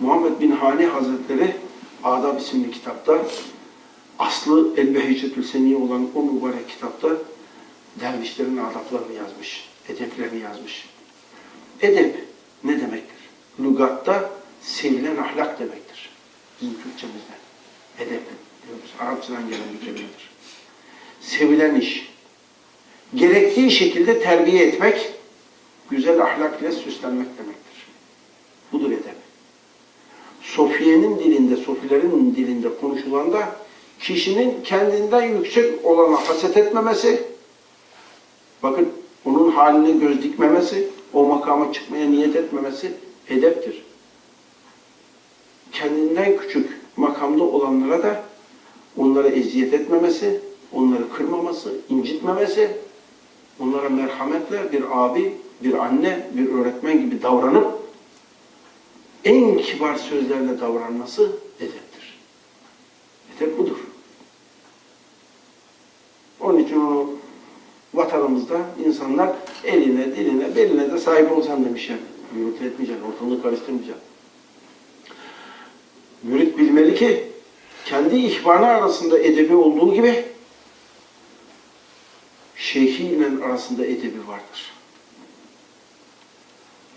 Muhammed bin Hani Hazretleri Adab isimli kitapta aslı El-Behicetül Seniye olan o mübarek kitapta dervişlerin adaplarını yazmış, edeplerini yazmış. Edep ne demektir? Lugatta sevilen ahlak demektir. Bizim Türkçemizde. Edep diyoruz. Arapçadan gelen bir kelimedir. Sevilen iş. Gerektiği şekilde terbiye etmek, güzel ahlak ile süslenmek demektir. Sofiye'nin dilinde, Sofilerin dilinde konuşulanda kişinin kendinden yüksek olana haset etmemesi, bakın onun haline göz dikmemesi, o makama çıkmaya niyet etmemesi edeptir. Kendinden küçük makamda olanlara da onlara eziyet etmemesi, onları kırmaması, incitmemesi, onlara merhametle bir abi, bir anne, bir öğretmen gibi davranıp en kibar sözlerle davranması edeptir. Edep budur. Onun için onu vatanımızda insanlar eline, diline, beline de sahip olsan demiş yani. Gürültü etmeyeceksin, ortalığı karıştırmayacaksın. Mürit bilmeli ki kendi ihvanı arasında edebi olduğu gibi şeyhiyle arasında edebi vardır.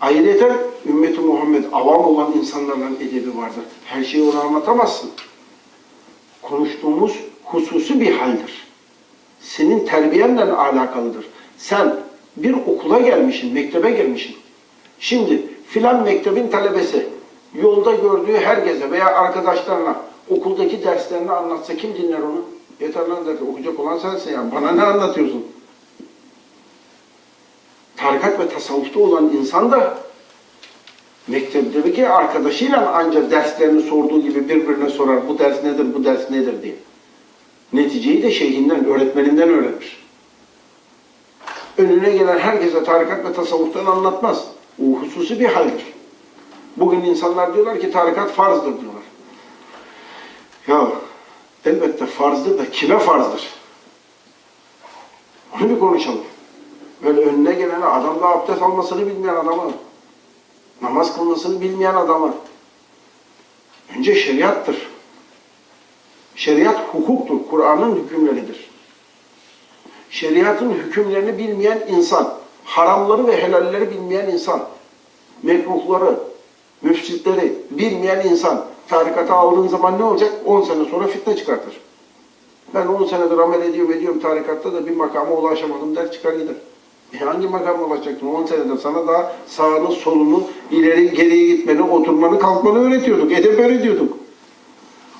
Ayrıca ümmeti Muhammed avam olan insanlarla edebi vardır. Her şeyi ona anlatamazsın. Konuştuğumuz hususi bir haldir. Senin terbiyenle alakalıdır. Sen bir okula gelmişsin, mektebe gelmişsin. Şimdi filan mektebin talebesi yolda gördüğü herkese veya arkadaşlarına okuldaki derslerini anlatsa kim dinler onu? Yeter lan der, okuyacak olan sensin ya. Bana ne anlatıyorsun? Tarikat ve tasavvufta olan insan da mektepteki arkadaşıyla ancak derslerini sorduğu gibi birbirine sorar. Bu ders nedir, bu ders nedir diye. Neticeyi de şeyhinden, öğretmeninden öğrenir. Önüne gelen herkese tarikat ve tasavvuftan anlatmaz. O hususi bir haldir. Bugün insanlar diyorlar ki tarikat farzdır diyorlar. Ya elbette farzdır da kime farzdır? Onu bir konuşalım. Böyle önüne gelene adamla abdest almasını bilmeyen adamı, namaz kılmasını bilmeyen adamı. Önce şeriattır. Şeriat hukuktur, Kur'an'ın hükümleridir. Şeriatın hükümlerini bilmeyen insan, haramları ve helalleri bilmeyen insan, mekruhları, müfsitleri bilmeyen insan, tarikata aldığın zaman ne olacak? 10 sene sonra fitne çıkartır. Ben 10 senedir amel ediyorum ediyorum tarikatta da bir makama ulaşamadım der çıkar gider. E hangi makama ulaşacaktın? 10 senedir sana daha sağını, solunu, ileri geriye gitmeni, oturmanı, kalkmanı öğretiyorduk. Edep öğretiyorduk.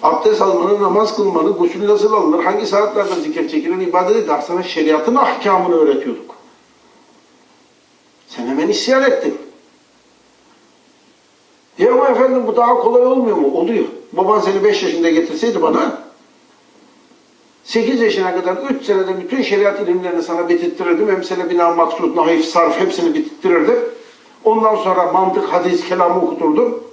Abdest almanı, namaz kılmanı, gusül nasıl alınır, hangi saatlerde zikir çekilir, ibadet eder. Sana şeriatın ahkamını öğretiyorduk. Sen hemen isyan ettin. Ya ama efendim bu daha kolay olmuyor mu? Oluyor. Baban seni 5 yaşında getirseydi bana 8 yaşına kadar 3 senede bütün şeriat ilimlerini sana bitirttirirdim. Emsele bina maksud, naif, sarf hepsini bitirttirirdim. Ondan sonra mantık, hadis, kelamı okuturdum.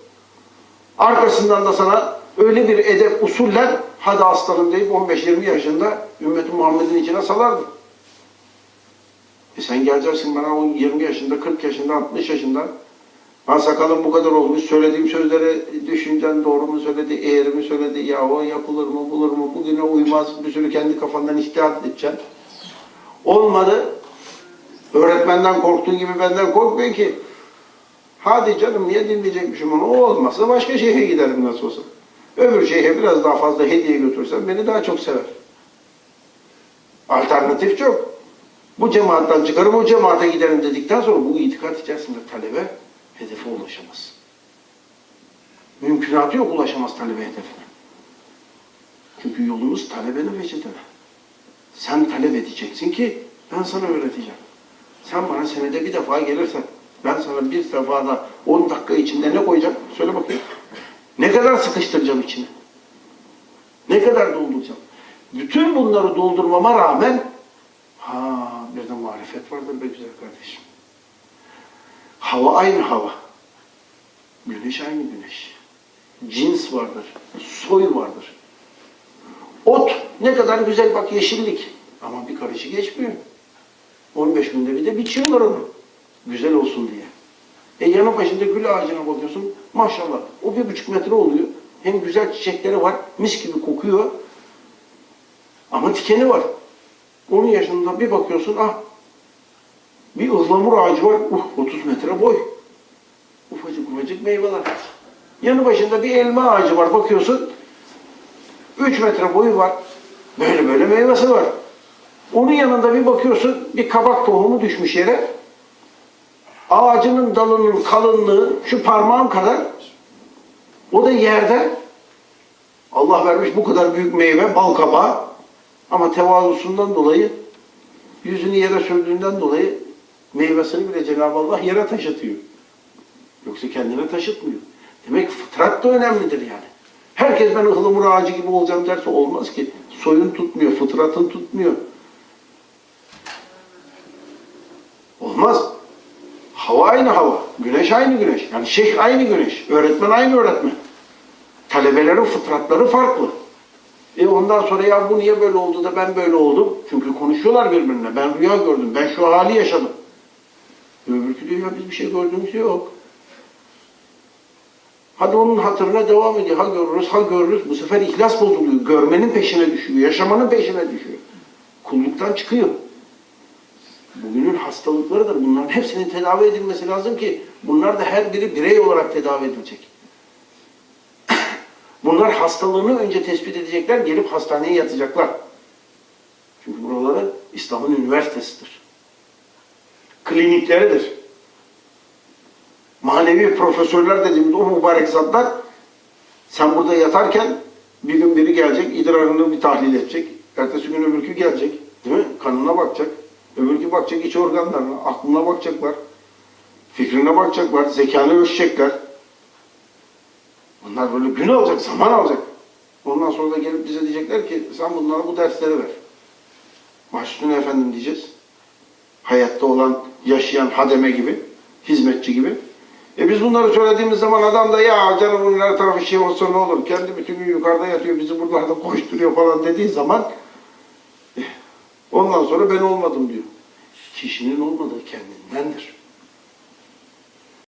Arkasından da sana öyle bir edep usuller hadi aslanım deyip 15-20 yaşında ümmeti Muhammed'in içine salardım. E sen geleceksin bana o 20 yaşında, 40 yaşında, 60 yaşında Ha sakalım bu kadar olmuş, söylediğim sözleri düşüncen doğru mu söyledi, eğri mi söyledi, ya o yapılır mı, bulur mu, bugüne uymaz, bir sürü kendi kafandan iştihat edeceksin. Olmadı, öğretmenden korktuğun gibi benden korkmuyor ki. Hadi canım niye dinleyecekmişim onu, o olmazsa başka şehre giderim nasıl olsa. Öbür şehre biraz daha fazla hediye götürsen beni daha çok sever. Alternatif çok. Bu cemaatten çıkarım o cemaate giderim dedikten sonra bu itikat içerisinde talebe hedefe ulaşamaz. Mümkünatı yok ulaşamaz talebe hedefine. Çünkü yolumuz talebenin reçetene. Sen talep edeceksin ki ben sana öğreteceğim. Sen bana senede bir defa gelirsen ben sana bir defada 10 dakika içinde ne koyacağım? Söyle bakayım. Ne kadar sıkıştıracağım içine? Ne kadar dolduracağım? Bütün bunları doldurmama rağmen ha bir de marifet vardır be güzel kardeşim. Hava aynı hava. Güneş aynı güneş. Cins vardır. Soy vardır. Ot ne kadar güzel bak yeşillik. Ama bir karışı geçmiyor. 15 günde bir de biçiyorlar onu. Güzel olsun diye. E yanı başında gül ağacına bakıyorsun. Maşallah. O bir buçuk metre oluyor. Hem güzel çiçekleri var. Mis gibi kokuyor. Ama tikeni var. Onun yaşında bir bakıyorsun ah bir ıhlamur ağacı var. Uh 30 metre boy. Ufacık ufacık meyveler. Yanı başında bir elma ağacı var. Bakıyorsun 3 metre boyu var. Böyle böyle meyvesi var. Onun yanında bir bakıyorsun bir kabak tohumu düşmüş yere. Ağacının dalının kalınlığı şu parmağım kadar. O da yerde. Allah vermiş bu kadar büyük meyve, bal kabağı. Ama tevazusundan dolayı, yüzünü yere sürdüğünden dolayı meyvesini bile Cenab-ı Allah yere taşıtıyor. Yoksa kendine taşıtmıyor. Demek fıtrat da önemlidir yani. Herkes ben ıhlamur ağacı gibi olacağım derse olmaz ki. Soyun tutmuyor, fıtratın tutmuyor. Olmaz. Hava aynı hava, güneş aynı güneş. Yani şeyh aynı güneş, öğretmen aynı öğretmen. Talebelerin fıtratları farklı. E ondan sonra ya bu niye böyle oldu da ben böyle oldum? Çünkü konuşuyorlar birbirine. Ben rüya gördüm, ben şu hali yaşadım. Ya biz bir şey gördüğümüz yok. Hadi onun hatırına devam ediyor. Ha görürüz, ha görürüz. Bu sefer ihlas bozuluyor. Görmenin peşine düşüyor, yaşamanın peşine düşüyor. Kulluktan çıkıyor. Bugünün hastalıklarıdır. Bunların hepsinin tedavi edilmesi lazım ki bunlar da her biri birey olarak tedavi edilecek. Bunlar hastalığını önce tespit edecekler, gelip hastaneye yatacaklar. Çünkü buraları İslam'ın üniversitesidir. Klinikleridir. Manevi profesörler dediğimiz o mübarek zatlar sen burada yatarken bir gün biri gelecek, idrarını bir tahlil edecek. Ertesi gün öbürkü gelecek. Değil mi? Kanına bakacak. Öbürkü bakacak iç organlarına, aklına bakacaklar. Fikrine bakacaklar, zekanı ölçecekler. Bunlar böyle gün alacak, zaman alacak. Ondan sonra da gelip bize diyecekler ki sen bunlara bu dersleri ver. Başüstüne efendim diyeceğiz. Hayatta olan, yaşayan hademe gibi, hizmetçi gibi. E biz bunları söylediğimiz zaman adam da ya canım bunun her tarafı şey olsa ne olur, kendi bütün gün yukarıda yatıyor, bizi buralarda koşturuyor falan dediği zaman eh, ondan sonra ben olmadım diyor. Kişinin olmadığı kendindendir.